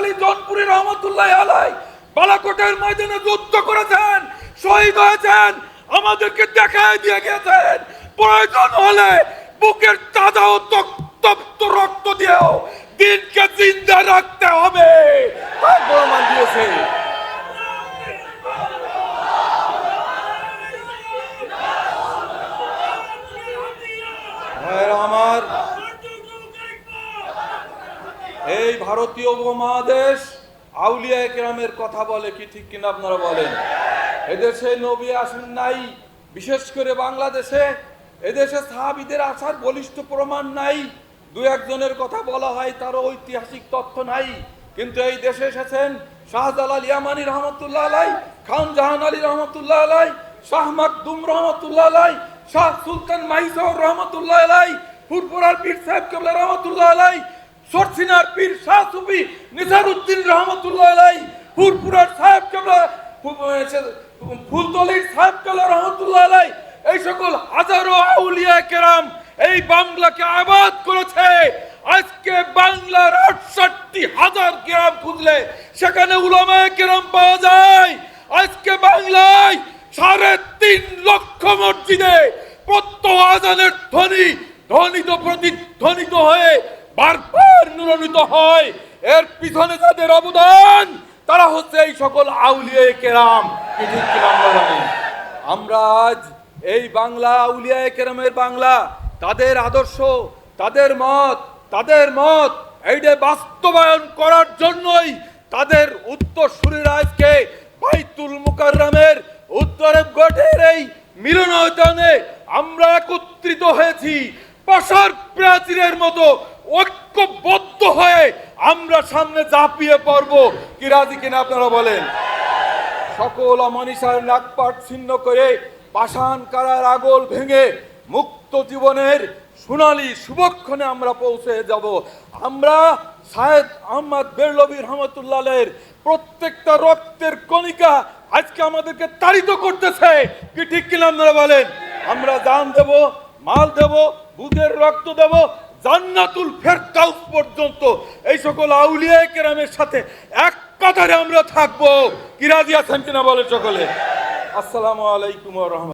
আলী জনপুরি রহমতুল্লাহ আলাই বালাকোটের ময়দানে যুদ্ধ করেছেন, শহীদ হয়েছেন, আমাদেরকে দেখায় দিয়ে গেছেন প্রয়োজন হলে বুকের তাজা ও তপ্ত রক্ত দিয়েও দিনকে জিন্দা রাখতে হবে। প্রমাণ দিয়েছে। আমার এই ভারতীয় উপমহাদেশ, আউলিয়া একরামের কথা বলে কি ঠিক কিনা আপনারা বলেন? এদেশে নবী আসেন নাই, বিশেষ করে বাংলাদেশে। এদেশে সাহাবিদের আসার বলিষ্ঠ প্রমাণ নাই। দু একজনের কথা বলা হয়, তারও ঐতিহাসিক তথ্য নাই। কিন্তু এই দেশে এসেছেন শাহজালাল ইয়ামানি রহমতুল্লাহ আলাই খান জাহান আলী রহমতুল্লাহ আলাই শাহ মাকদুম রহমতুল্লাহ আলাই শাহ সুলতান মাহিসর রহমতুল্লাহ আলাই ফুরপুরার পীর সাহেব কেবলা রহমতুল্লাহ আলাই সরসিনার পীর শাহ সুফি নিসারউদ্দিন রহমতুল্লাহ আলাই ফুরপুরার সাহেব কেবলা ফুলতলির সাহেব কেবলা রহমতুল্লাহ আলাই, এই সকল হাজারো আউলিয়া কেরাম এই বাংলাকে আবাদ করেছে। আজকে বাংলার আটষট্টি হাজার গ্রাম খুঁজলে সেখানে উলামায়ে কেরাম পাওয়া যায়। আজকে বাংলায় সাড়ে তিন লক্ষ মসজিদে প্রত্যহ আজানের ধ্বনি, ধ্বনিত প্রতিধ্বনিত হয়ে বারবার নুরনিত হয়। এর পিছনে যাদের অবদান, তারা হচ্ছে এই সকল আউলিয়া কেরাম। আমরা আজ এই বাংলা আউলিয়া কেরামের বাংলা, তাদের আদর্শ, তাদের মত তাদের মত, এইটা বাস্তবায়ন করার জন্যই তাদের উত্তর সুরীরা আজকে বাইতুল মুকাররমের উত্তরে গটের এই মিলনায়তনে আমরা একত্রিত হয়েছি। পাশার প্রাচীরের মতো ঐক্যবদ্ধ হয়ে আমরা সামনে ঝাঁপিয়ে পড়ব। কি রাজি কিনা আপনারা বলেন? সকল অমনিষার নাকপাট ছিন্ন করে পাষাণ কারার আগল ভেঙে মুক্ত জীবনের সোনালী শুভক্ষণে আমরা পৌঁছে যাব। আমরা সায়েদ আহমদ বেরলবী রহমতুল্লাহের প্রত্যেকটা রক্তের কণিকা আজকে আমাদেরকে তাড়িত করতেছে। কি ঠিক কিনা আপনারা বলেন? আমরা দান দেব, মাল দেব বুধের রক্ত দেব জান্নাতুল ফেরদাউস পর্যন্ত এই সকল আউলিয়া কেরামের সাথে এক কাতারে আমরা থাকব। কি রাজি আছেন কিনা বলে সকলে? আসসালামু আলাইকুম রহমত